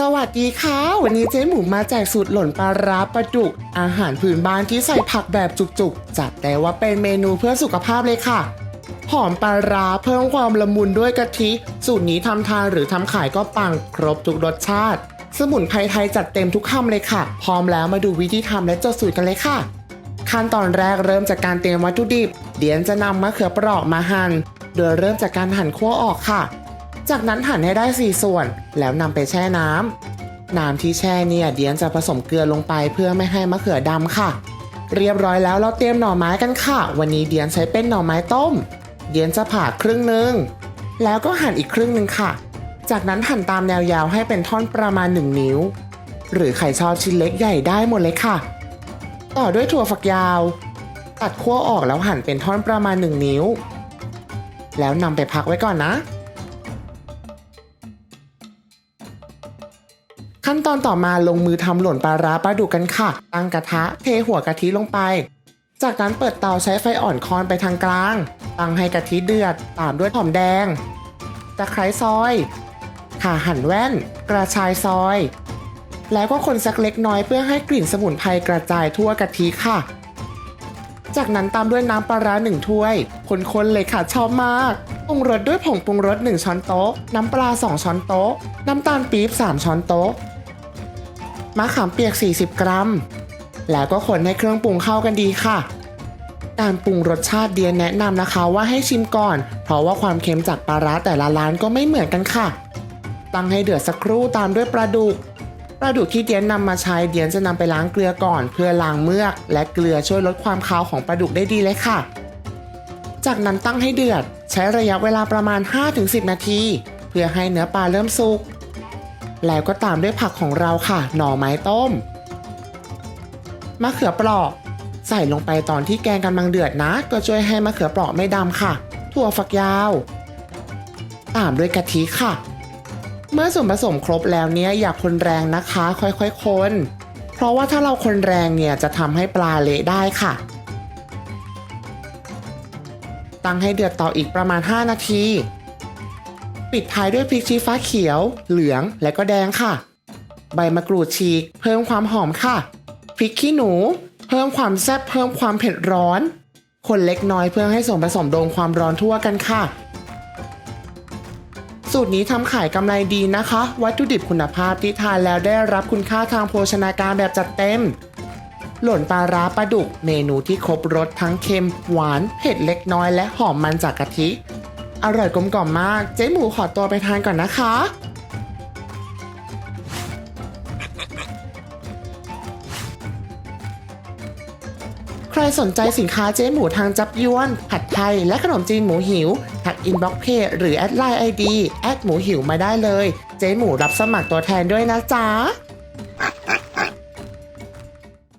สวัสดีค่ะ วันนี้เจ๊หมูมาแจกสูตรหล่นปลาร้าปลาดุก อาหารพื้นบ้านที่ใส่ผักแบบจุกๆ จัดได้ว่าเป็นเมนูเพื่อสุขภาพเลยค่ะ หอมปลาร้าเพิ่มความละมุนด้วยกะทิ สูตรนี้ทำทานหรือทำขายก็ปังครบทุกรสชาติ สมุนไพรไทยจัดเต็มทุกคำเลยค่ะ พร้อมแล้วมาดูวิธีทำและจดสูตรกันเลยค่ะ ขั้นตอนแรกเริ่มจากการเตรียมวัตถุดิบ เดียนจะนำมะเขือเปราะมาหั่น โดยเริ่มจากการหั่นขั้วออกค่ะ จากนั้นหั่นให้ได้ 4 ส่วน แล้วนำไปแช่น้ำน้ำที่แช่เนี่ยเดียนจะผสมเกลือลงไปเพื่อไม่ให้มะเขือดำค่ะ เรียบร้อยแล้วเราเตรียมหน่อไม้กันค่ะ วันนี้เดียนใช้เป็นหน่อไม้ต้ม เดียนจะผ่าครึ่งหนึ่งแล้วก็หั่นอีกครึ่งหนึ่งค่ะ จากนั้นหั่นตามแนวยาวให้เป็นท่อนประมาณ 1 นิ้ว หรือใครชอบชิ้นเล็กใหญ่ได้หมดเลยค่ะ ต่อด้วยถั่วฝักยาว ตัดขั้วออกแล้วหั่นเป็นท่อนประมาณ 1 นิ้ว แล้วนำไปพักไว้ก่อนนะ ขั้นตอนต่อมาลงมือทำหล่นปลาร้าปลาดุกกันค่ะ ตั้งกระทะเทหัวกะทิลงไป จากนั้นเปิดเตาใช้ไฟอ่อนคอนไปทางกลาง ตั้งให้กะทิเดือด ตามด้วยหอมแดง ตะไคร้ซอย ข่าหั่นแว่น กระชายซอย แล้วก็คนสักเล็กน้อยเพื่อให้กลิ่นสมุนไพรกระจายทั่วกะทิค่ะ จากนั้นตามด้วยน้ำปลาร้าหนึ่งถ้วย คนๆเลยค่ะชอบมากปรุงรสด้วยผงปรุงรส 1 ช้อนโต๊ะ น้ำปลา 2 ช้อนโต๊ะ น้ำตาลปี๊บ 3 ช้อนโต๊ะ มะขามเปียก 40 กรัม แล้วก็คนให้เครื่องปรุงเข้ากันดีค่ะ การปรุงรสชาติเดียนแนะนำนะคะว่าให้ชิมก่อน เพราะว่าความเค็มจากปลาร้าแต่ละร้านก็ไม่เหมือนกันค่ะ ตั้งให้เดือดสักครู่ตามด้วยปลาดุกปลาดุกที่เดียนนำมาใช้เดียนจะนำไปล้างเกลือก่อน เพื่อล้างเมือก และเกลือช่วยลดความคาวของปลาดุกได้ดีเลยค่ะ จากนั้นตั้งให้เดือด ใช้ระยะเวลาประมาณ 5-10 นาที เพื่อให้เนื้อปลาเริ่มสุก แล้วก็ตามด้วยผักของเราค่ะ หน่อไม้ต้ม มะเขือเปราะ ใส่ลงไปตอนที่แกงกำลังเดือดนะ ก็ช่วยให้มะเขือเปราะไม่ดำค่ะ ถั่วฝักยาว ตามด้วยกะทิค่ะ เมื่อส่วนผสมครบแล้วเนี่ยอย่าคนแรงนะคะ ค่อยๆคนเพราะว่าถ้าเราคนแรงเนี่ยจะทำให้ปลาเละได้ค่ะ ตั้งให้เดือดต่ออีกประมาณ 5 นาที ปิดท้ายด้วยพริกชี้ฟ้าเขียว เหลืองและก็แดงค่ะ ใบมะกรูดฉีก เพิ่มความหอมค่ะพริกขี้หนู เพิ่มความแซ่บเพิ่มความเผ็ดร้อน คนเล็กน้อยเพื่อให้ส่วนผสมโดนความร้อนทั่วกันค่ะ สูตรนี้ทำขายกำไรดีนะคะ วัตถุดิบคุณภาพที่ทานแล้วได้รับคุณค่าทางโภชนาการแบบจัดเต็ม หล่นปลาร้าปลาดุก เมนูที่ครบรสทั้งเค็ม หวาน เผ็ดเล็กน้อยและหอมมันจากกะทิ อร่อยกลมกล่อมมาก เจ๊หมูขอตัวไปทานก่อนนะคะ ใครสนใจสินค้าเจ๊หมูทางจับยวน ผัดไทย และขนมจีนหมูหิวทักอินบ็อกเพจหรือแอดไลน์ไอดีแอดหมูหิวมาได้เลย เจ๊หมูรับสมัครตัวแทนด้วยนะจ๊ะ